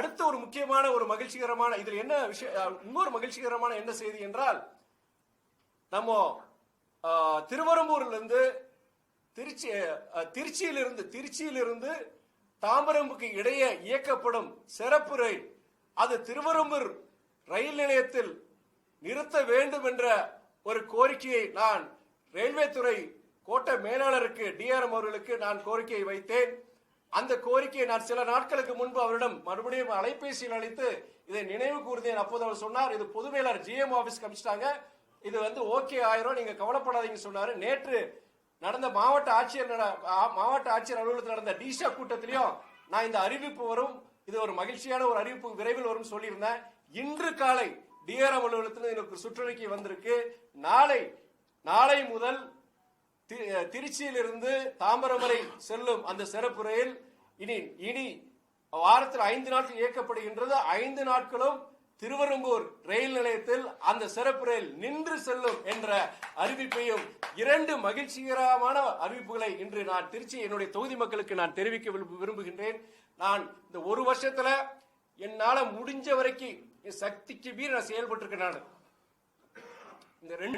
அடுத்த ஒரு முக்கியமான ஒரு மகிழ்ச்சிகரமான இதுல என்ன விஷயம் இன்னொரு மகிழ்ச்சிகரமான என்ன செய்தி என்றால் நம்ம அஹ், திருவரம்பூர்ல திருச்சி திருச்சியிலிருந்து திருச்சியிலிருந்து தாம்பரம்புக்கு இடையே இயக்கப்படும் சிறப்பு ரயில் அது திருவரம்பூர் ரயில் நிலையத்தில் நிறுத்த வேண்டும் என்ற ஒரு கோரிக்கையை நான் ரயில்வே துறை கோட்ட மேலாளருக்கு டிஆர்எம் அவர்களுக்கு நான் கோரிக்கையை வைத்தேன். அந்த கோரிக்கையை நான் சில நாட்களுக்கு முன்பு அவரிடம் மறுபடியும் அலைபேசியில் அழைத்து இதை நினைவு கூர்ந்தேன். அப்போது அவர் சொன்னார் இது பொது ஜிஎம் ஆபீஸ் கமிச்சிட்டாங்க இது வந்து ஓகே ஆயிரும் நீங்க கவலைப்படாதீங்க சொன்னாரு. நேற்று நடந்த மாவட்ட ஆட்சியர் நட- மாவட்ட ஆட்சியர் அலுவலகத்தில் நடந்த டிஷா கூட்டத்திலையும் நான் இந்த அறிவிப்பு வரும் இது ஒரு மகிழ்ச்சியான ஒரு அறிவிப்பு விரைவில் வரும் சொல்லியிருந்தேன். இன்று காலை டிஆர்எம் அலுவலகத்தில் எனக்கு சுற்றறிக்கை வந்திருக்கு. நாளை நாளை முதல் திருச்சியிலிருந்து தாம்பரம் வரை செல்லும் அந்த சிறப்பு ரயில் இனி இனி வாரத்தில் ஐந்து நாட்கள் இயக்கப்படுகின்றது. ஐந்து நாட்களும் திருவரம்பூர் ரயில் நிலையத்தில் அந்த சிறப்பு ரயில் நின்று செல்லும் என்ற அறிவிப்பையும் இரண்டு மகிழ்ச்சிகரமான அறிவிப்புகளை இன்று நான் திருச்சி என்னுடைய தொகுதி மக்களுக்கு நான் தெரிவிக்க விரும்புகின்றேன். நான் இந்த ஒரு வருஷத்துல என்னால முடிஞ்ச வரைக்கும் என் சக்திக்கு மீறி நான் செயல்பட்டு இருக்கேன் நான். இந்த ரெண்டு